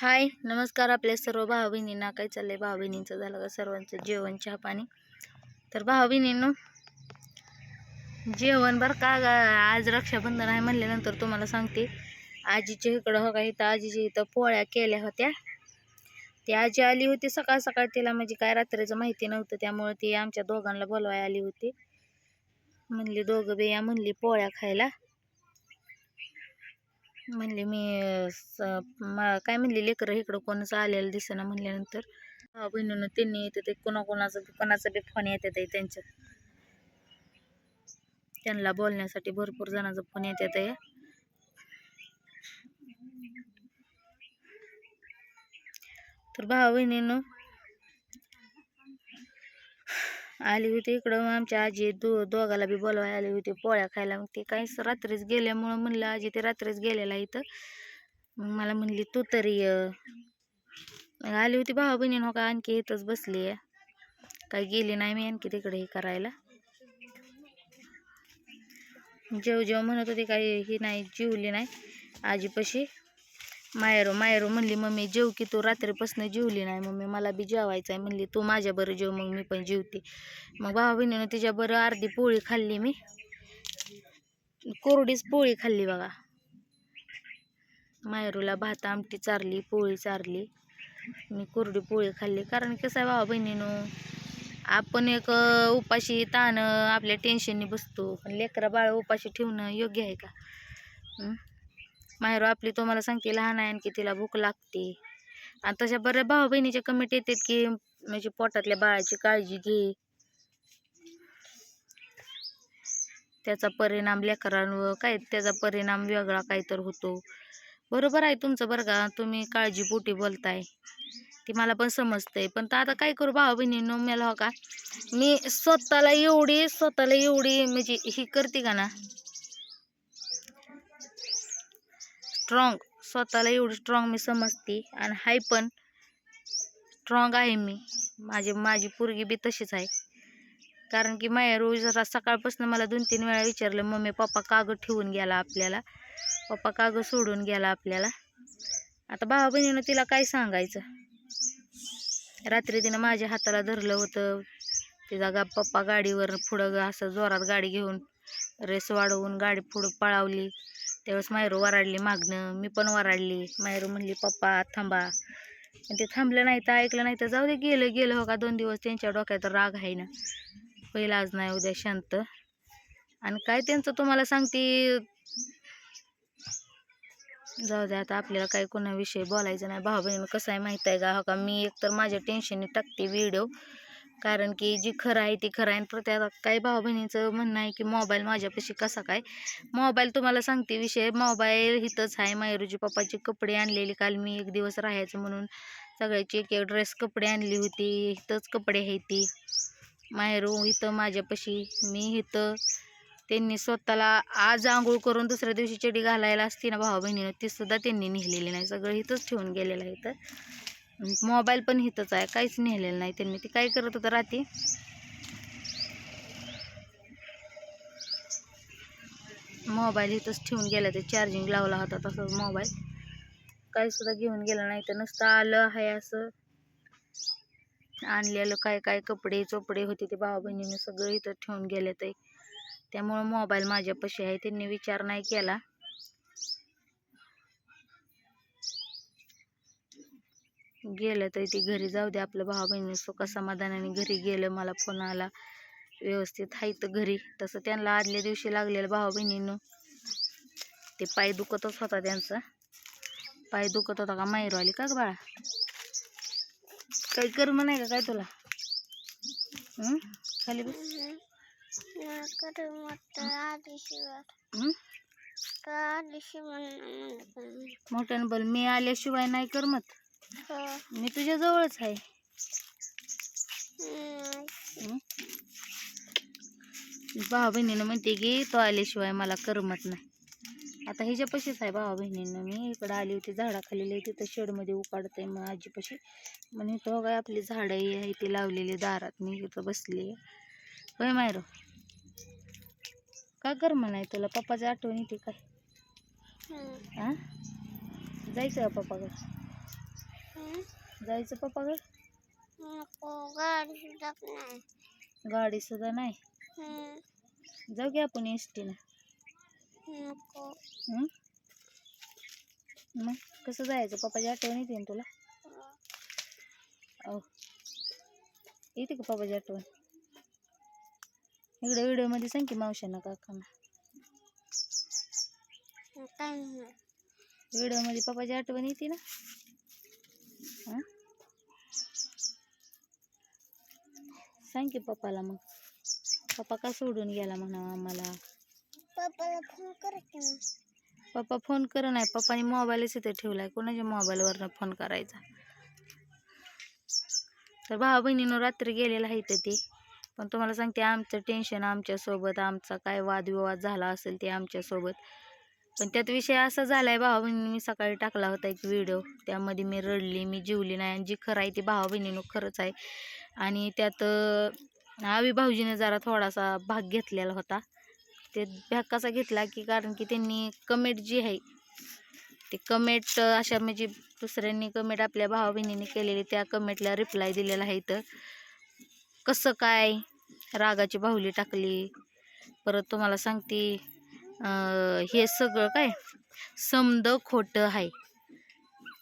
हाय नमस्कार आपल्या सर्व भाऊ बहिणींना काय चाललंय? भाऊ बहिणींचं झालं का सर्वांचं जेवण चहा पाणी? तर भाऊ बहिणींनो जेवण बरं का आज रक्षाबंधन आहे म्हणल्यानंतर तुम्हाला सांगते. आजीच्या इकडं हो का इथं आजीच्या इथं पोळ्या केल्या होत्या. ती आजी आली होती सकाळ सकाळ. तिला म्हणजे काय रात्रीचं माहिती नव्हतं त्यामुळे ती आमच्या दोघांना बोलवाय आली होती. म्हणली दोघं बे या म्हणली पोळ्या खायला. म्हणले मी स- म- काय म्हणले लेकरं इकडं कोणाचं आलेलं दिसेना म्हणल्यानंतर. भाऊ बहिणीनं त्यांनी येते ते कोणाकोणाचं कोणाचा बी फोन येतात आहे त्यांच्यात. त्यांना बोलण्यासाठी भरपूर जणांचा फोन येतात आहे तर भाऊ बहिणीनं आली होती इकडं मग आमच्या आजी दो दोघाला बी बोलवायला आली होती पोळ्या खायला. मग ते काहीच रात्रीच गेल्यामुळं म्हणलं आजी ते रात्रीच गेलेला इथं. मग मला म्हणली तू तरी ये. मग आली होती भाऊ बहिणीनं हो का आणखी इथंच बसली आहे. काही गेली नाही मी आणखी तिकडे हे करायला. जेव जेव म्हणत होती काही ही नाही जिवली नाही आजीपाशी. मायरो मायरो म्हणली मम्मी जेव की तू रात्रीपासून जेवली नाही मम्मी मला बी जेवायचं आहे म्हणली तू माझ्या बरं जेव मग मी पण जेवते. मग भावा बहिणीनं तिच्या बरं अर्धी पोळी खाल्ली मी. कोरडीच पोळी खाल्ली बघा. मायरूला भात आमटी चारली पोळी चारली. मी कोरडी पोळी खाल्ली. कारण कसं आहे भावा बहिणीनं आपण एक उपाशी ताण आपल्या टेन्शनने बसतो. पण लेकरं बाळ उपाशी ठेवणं योग्य आहे का? माहेरू आपली तुम्हाला सांगते लहान आहे आणखी तिला भूक लागते. आणि तशा बऱ्या भाऊ बहिणीच्या कमेंट येतात की म्हणजे पोटातल्या बाळाची काळजी घे. त्याचा परिणाम लेकरांवर काय त्याचा परिणाम वेगळा काय तर होतो. बरोबर आहे तुमचं बरं का? तुम्ही काळजीपोटी बोलताय. ती मला पण समजतंय. पण तर आता काय करू भाऊ बहिणींनो मला हो का? मी स्वतःला एवढी स्वतःला एवढी म्हणजे ही करते का ना? स्ट्रॉंग स्वतःला एवढी स्ट्रॉंग मी समजते आणि हाय पण स्ट्रॉंग आहे मी. माझी माझी पोरगी बी तशीच आहे. कारण की माझ्या रोज जरा सकाळपासून मला दोन तीन वेळा विचारलं मम्मी पप्पा कागद ठेवून गेला आपल्याला? पप्पा कागद सोडून गेला आपल्याला? आता भावा बहिणीनं तिला काय सांगायचं? रात्री तिनं माझ्या हाताला धरलं होतं. तिचा गा पप्पा गाडीवर पुढं असं जोरात गाडी घेऊन रेस वाढवून गाडी पुढं पळावली. त्यावेळेस मायरू वराडली मागणं. मी पण वराडली. मायरू म्हणली पप्पा थांबा. आणि ते थांबलं नाही तर ऐकलं नाही तर जाऊ दे गेलं गेलं हो का? दोन दिवस त्यांच्या डोक्यात राग आहे ना. पहिला आज नाही उद्या शांत. आणि काय त्यांचं तुम्हाला सांगते? जाऊ दे आता आपल्याला काही कोणाविषयी बोलायचं नाही. भाऊ बहिणी कसं आहे माहीत आहे का? हो का? मी एकतर माझ्या टेन्शनने टाकते व्हिडिओ कारण की जी खरं आहे ती खरं आहे आणि त्यात काही भाऊ बहिणीचं म्हणणं आहे की मोबाईल माझ्यापाशी कसा काय? मोबाईल तुम्हाला सांगते विषय. मोबाईल इथंच आहे. मायरूजी पप्पाची कपडे आणलेली. काल मी एक दिवस राहायचं म्हणून सगळ्याची एक एक ड्रेस कपडे आणली होती. इथंच कपडे आहे ती. मायरू इथं माझ्यापाशी. मी इथं त्यांनी स्वतःला आज आंघोळ करून दुसऱ्या दिवशी चडी घालायला असती ना भाऊ बहिणीनं ती सुद्धा त्यांनी नेलेली नाही. सगळं इथंच ठेवून गेलेलं आहे इथं. मोबाईल पण इथंच आहे काहीच नेलेलं नाही त्यांनी. ती काय करत होतं राहते मोबाईल इथंच ठेवून गेला ते चार्जिंग लावला होता तसंच मोबाईल. काही सुद्धा घेऊन गेला नाही तर नुसतं आलं आहे असं. आणलेलं काय काय कपडे चोपडे होते ते भाऊ बहिणीने सगळं इथं ठेवून गेले ते. त्यामुळं मोबाईल माझ्यापाशी आहे त्यांनी विचार नाही केला. गेलं तर ती घरी जाऊ दे आपलं भाऊ बहिणी सुख समाधानाने घरी गेलं मला फोन आला. व्यवस्थित आहे तर घरी. तसं त्यांना आदल्या दिवशी लागलेलं भाऊ बहिणीनं ते पाय दुखतच होता त्यांचा. पाय दुखत होता का माहेर आली का बाळा? काही कर नाही का काय तुला? खाली मोठ्यानं बोल मी आल्याशिवाय नाही करमत. मी तुझ्या जवळच आहे. हं? भावा बहिणीनं म्हणते की तो आल्याशिवाय मला करमत नाही. आता ह्याच्यापाशीच आहे भावा बहिणीनं मी इकडं आली होती झाडाखाली तिथं शेडमध्ये उकाडते मग आजीपाशी. म्हणे तो काय आपली झाडं आहे ती लावलेली दारात. मी इथं बसली होय मायरो. का कर म्हणाय तुला? पप्पाची आठवण येते काय? हां जायचं का पप्पाकडे जायचं पप्पाकडे नको गाडी सुद्धा नाही. गाडी सुद्धा नाही? हम्म, जाऊ की आपण एस टीनं? मग कसं जायचं? पप्पाची आठवण येते ना तुला? अहो. येते का पप्पाची आठवण? इकडे व्हिडिओमध्ये सांग की मावशांना काकांना. व्हिडिओमध्ये पप्पाची आठवण येते ना? सांग की पप्पाला मग. पप्पा का सोडून गेला म्हणा आम्हाला? पप्पाला फोन. पप्पा फोन कर नाही. पप्पाने मोबाईलच इथे ठेवलाय. कोणाच्या मोबाईलवरनं फोन करायचा? तर भावा बहिणीनं रात्री गेलेलं आहे इथं ते. पण तुम्हाला सांगते आमचं टेन्शन आमच्यासोबत. आमचा काय वादविवाद झाला असेल ते आमच्यासोबत. पण त्यात विषय असा झालाय भावा बहिणीने मी सकाळी टाकला होता एक व्हिडिओ. त्यामध्ये मी रडली मी जिवली नाही आणि जी खरं आहे ती भावा बहिणीनं खरंच आहे. आणि त्यात आवी भाऊजीने जरा थोडासा भाग घेतलेला होता. ते भाग कसा घेतला की कारण की त्यांनी कमेंट जी आहे ते कमेंट अशा म्हणजे दुसऱ्यांनी कमेंट आपल्या भावा बहिणीने केलेली त्या कमेंटला रिप्लाय दिलेला आहे तर कसं काय रागाची बाहुली टाकली? परत तुम्हाला सांगते. हे सगळं काय? समद खोटं आहे.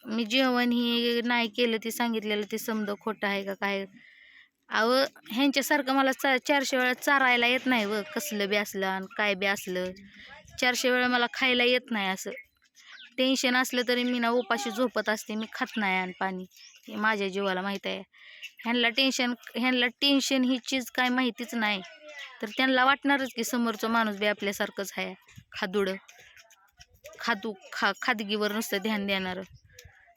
मी जेवण ही नाही केलं ते सांगितलेलं ते समद खोटं आहे का काय? अव ह्यांच्यासारखं मला चा चारशे वेळा चारायला येत नाही व कसलं बी असलं आणि काय बी असलं. चारशे वेळा मला खायला येत नाही असं. टेन्शन असलं तरी मी ना उपाशी झोपत असते मी खात नाही आणि पाणी. हे माझ्या जीवाला माहीत आहे. ह्यांना टेन्शन ह्यांना टेन्शन ही चीज काय माहितीच नाही. तर त्यांना वाटणारच की समोरचं माणूस बी आपल्यासारखंच आहे. खादुडं. खादू खा खादगीवर नुसतं ध्यान देणारं.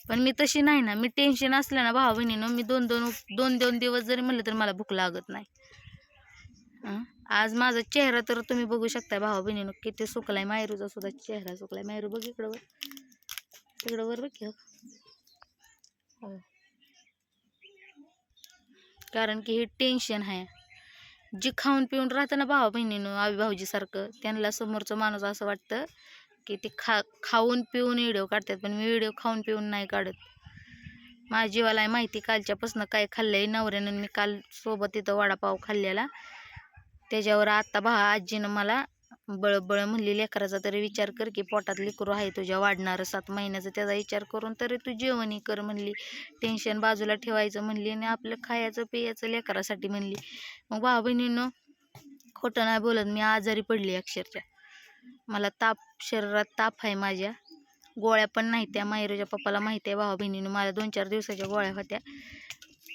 पण मी तशी नाही ना मी टेन्शन असलं ना भावा बहिणीनं मी दोन दोन दोन दोन दिवस जरी म्हणलं तर मला भूक लागत नाही. आज माझा चेहरा तर तुम्ही बघू शकता भावा बहिणीनं किती सुकलाय मायरूचा सुद्धा चेहरा सुकलाय. मायरू बघ इकडं वर. तिकडं वर बघ की हो. कारण की हे टेन्शन आहे. जी खाऊन पिऊन राहतं ना भावा बहिणीनं आवी भाऊजीसारखं त्यांना समोरचं माणूस असं वाटतं की ते खा खाऊन पिऊन व्हिडिओ काढतात पण मी व्हिडिओ खाऊन पिऊन नाही काढत. माझ्या जीवाला आहे माहिती कालच्यापासून काय खाल्लंय नवऱ्यानं मी काल सोबत तिथं वडापाव खाल्लेला. त्याच्यावर आत्ता भा आजीनं मला बळबळ म्हणली लेकराचा तरी विचार कर की पोटात लेकरू आहे तुझ्या वाढणारं. सात महिन्याचा त्याचा विचार करून तरी तू जेवणही कर म्हणली. टेन्शन बाजूला ठेवायचं म्हणली आणि आपलं खायचं पियाचं लेकरासाठी म्हणली. मग भावा बहिणीनं खोटं नाही बोलत मी आजारी पडली अक्षरशः. मला ताप शरीरात ताप आहे माझ्या. गोळ्या पण नाही त्या. मायरूच्या पप्पाला माहिती आहे भावा बहिणीनं मला दोन चार दिवसाच्या गोळ्या होत्या.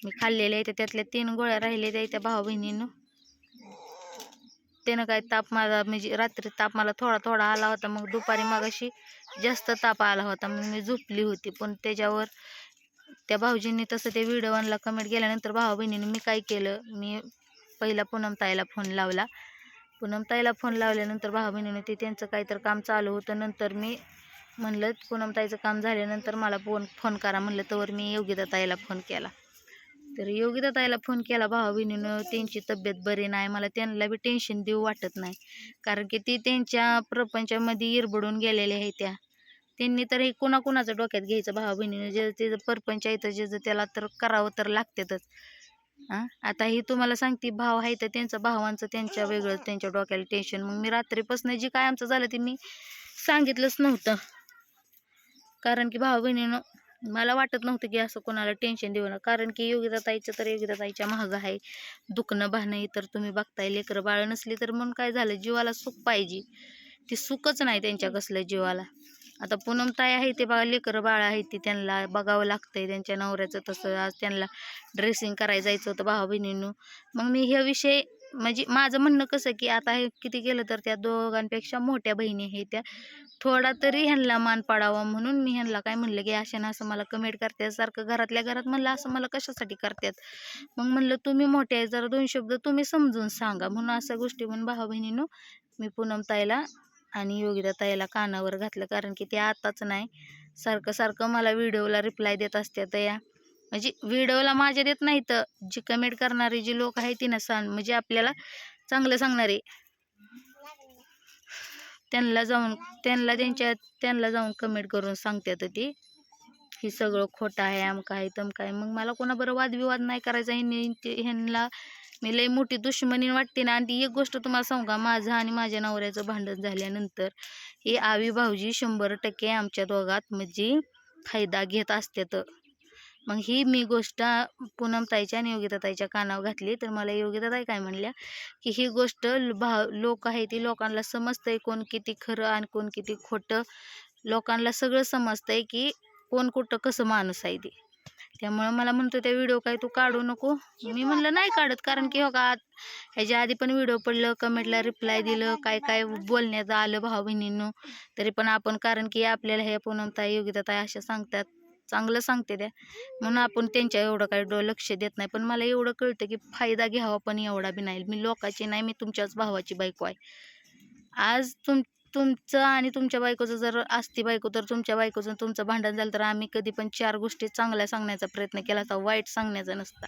मी खाल्लेल्या आहेत त्यातल्या तीन गोळ्या राहिलेल्या त्या भावा बहिणीनं त्यानं काय ताप माझा म्हणजे रात्री ताप मला थोडा थोडा आला होता. मग दुपारी मगाशी जास्त ताप आला होता. मग मी झोपली होती. पण त्याच्यावर त्या भाऊजींनी तसं ते व्हिडिओला कमेंट केल्यानंतर भावा बहिणीने मी काय केलं मी पहिला पूनम ताईला फोन लावला. पूनम ताईला फोन लावल्यानंतर भावा बहिणीने ते त्यांचं काहीतरी काम चालू होतं. नंतर मी म्हणलं पूनम ताईचं काम झाल्यानंतर मला फोन फोन करा. म्हणलं तर मी योगिता ताईला फोन केला. तर योगिता ताईला फोन केला भावा बहिणीनं त्यांची तब्येत बरी नाही मला त्यांना बी टेन्शन देऊ वाटत नाही. कारण की ती त्यांच्या प्रपंचामध्ये इरबडून गेलेल्या आहे त्या. त्यांनी तर हे कुणाकुणाचं डोक्यात घ्यायचं भावा बहिणीनं. जे त्याचं परपंच आहे तर जे त्याला तर करावं तर लागतेच हां? आता ही तुम्हाला सांगते भाव आहे तर त्यांचं भावांचं त्यांच्या वेगळं त्यांच्या डोक्याला टेन्शन मग मी रात्रीपासून जे काय आमचं झालं ते मी सांगितलंच नव्हतं. कारण की भावा बहिणीनं मला वाटत नव्हतं की असं कोणाला टेन्शन देऊ नका. कारण की योगिताताईचं तर योगिता ताईच्या महाग आहे. दुखणं भाणं तर तुम्ही बघताय लेकरं बाळ नसली तर मग काय झालं? जीवाला सुख पाहिजे. ती सुखच नाही त्यांच्या कसलं जीवाला. आता पूनम ताई आहे ते बघा लेकरं बाळ आहे ती त्यांना बघावं लागतंय. त्यांच्या नवऱ्याचं तसं आज त्यांना ड्रेसिंग करायला जायचं होतं भावा बहिणींनो मग मी हे विषय म्हणजे माझं म्हणणं कसं की आता हे किती केलं तर त्या दोघांपेक्षा मोठ्या बहिणी आहे त्या. थोडा तरी ह्यांना मान पाडावा म्हणून मी ह्यांना काय म्हणलं की अशानं असं मला कमेंट करतात सारखं घरातल्या घरात म्हणलं असं मला कशासाठी करतात मग म्हणलं तुम्ही मोठे आहे जरा दोन शब्द तुम्ही समजून सांगा म्हणून अशा गोष्टी म्हणून भावा बहिणीनो मी पूनम ताईला आणि योगिता ताईला कानावर घातलं. कारण की ते आताच नाही सारखं सारखं मला व्हिडिओला रिप्लाय देत असत्या या. म्हणजे व्हिडिओला माझ्या देत नाही तर जी कमेंट करणारे जी लोक आहेत ती ना सांग म्हणजे आपल्याला चांगलं सांगणारे. त्यांना जाऊन त्यांना त्यांच्या त्यांना जाऊन कमेंट करून सांगतात ती. ही सगळं खोटं आहे आमकं आहे तमकं आहे मग मला कोणाबरोबर वादविवाद नाही करायचा ते- ह्यांना मी लई मोठी दुश्मनी वाटते ना. आणि ती एक गोष्ट तुम्हाला सांगू का? माझं आणि माझ्या नवऱ्याचं भांडण झाल्यानंतर हे आवी भाऊजी शंभर टक्के आमच्या दोघात म्हणजे फायदा घेत असतात मग ही मी गोष्ट पूनमताईच्या आणि योगिताताईच्या कानावर घातली. तर मला योगिताताई काय म्हणल्या की ही गोष्ट ल- भाव लोक आहे ती लोकांना समजतंय कोण किती खरं आणि कोण किती खोटं. लोकांना सगळं समजतंय की कोण कुठं कसं माणूस आहे ते. त्यामुळं मला म्हणतो त्या व्हिडिओ काय तू काढू नको. मी म्हणलं नाही काढत. कारण की हो का आत- ह्याच्या आधी पण व्हिडिओ पडलं कमेंटला रिप्लाय दिलं काय काय बोलण्यात आलं भाऊ बहिणींनो तरी पण आपण कारण की आपल्याला हे पूनमताई योगिताताई अशा सांगतात. चांगलं सांगते त्या. म्हणून आपण त्यांच्या एवढं काही डो लक्ष देत नाही. पण मला एवढं कळतं की फायदा घ्यावा पण एवढा बी नाही. मी लोकाची नाही मी तुमच्याच भावाची बायको आहे. आज तुम तुमचं आणि तुमच्या बायकोचं जर असती बायको तर तुमच्या बायकोचं तुमचं भांडण झालं तर आम्ही कधी पण चार गोष्टी चांगल्या सांगण्याचा प्रयत्न केला तर वाईट सांगण्याचा नसता.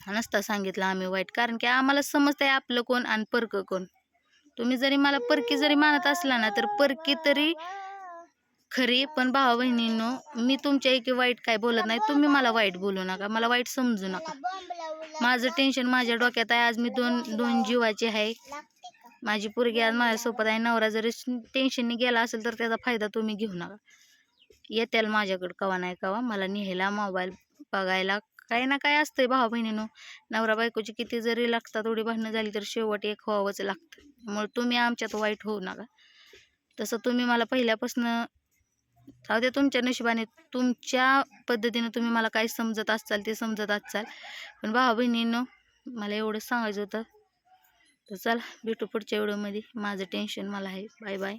नसता सांगितलं आम्ही वाईट. कारण की आम्हाला समजतंय आपलं कोण आणि परकं कोण. तुम्ही जरी मला परकी जरी मानत असला ना तर परकी तरी खरी पण भावा बहिणींनो मी तुमच्या एकी वाईट काय बोलत नाही. तुम्ही मला वाईट बोलू नका मला वाईट समजू नका. माझं टेन्शन माझ्या डोक्यात आहे. आज मी दोन दोन जीवाचे आहे. माझी पोरगी आज माझ्यासोबत आहे. नवरा जरी टेन्शनने गेला असेल तर त्याचा फायदा तुम्ही घेऊ नका. येत्याल माझ्याकडं कवा नाही कवा. मला नेहला मोबाईल बघायला काय ना काय असतंय भावा बहिणीनो नवरा बायकोची किती जरी लागतात थोडी भांडणं झाली तर शेवट एक व्हावंच लागतं. त्यामुळे तुम्ही आमच्यात वाईट होऊ नका. तसं तुम्ही मला पहिल्यापासून राहू द्या तुमच्या नशिबाने तुमच्या पद्धतीनं तुम्ही मला काय समजत असाल ते समजत असाल पण भावा बहिणींनो मला एवढं सांगायचं होतं. तर चला भेटू पुढच्या व्हिडिओमध्ये. माझं टेन्शन मला आहे. Bye bye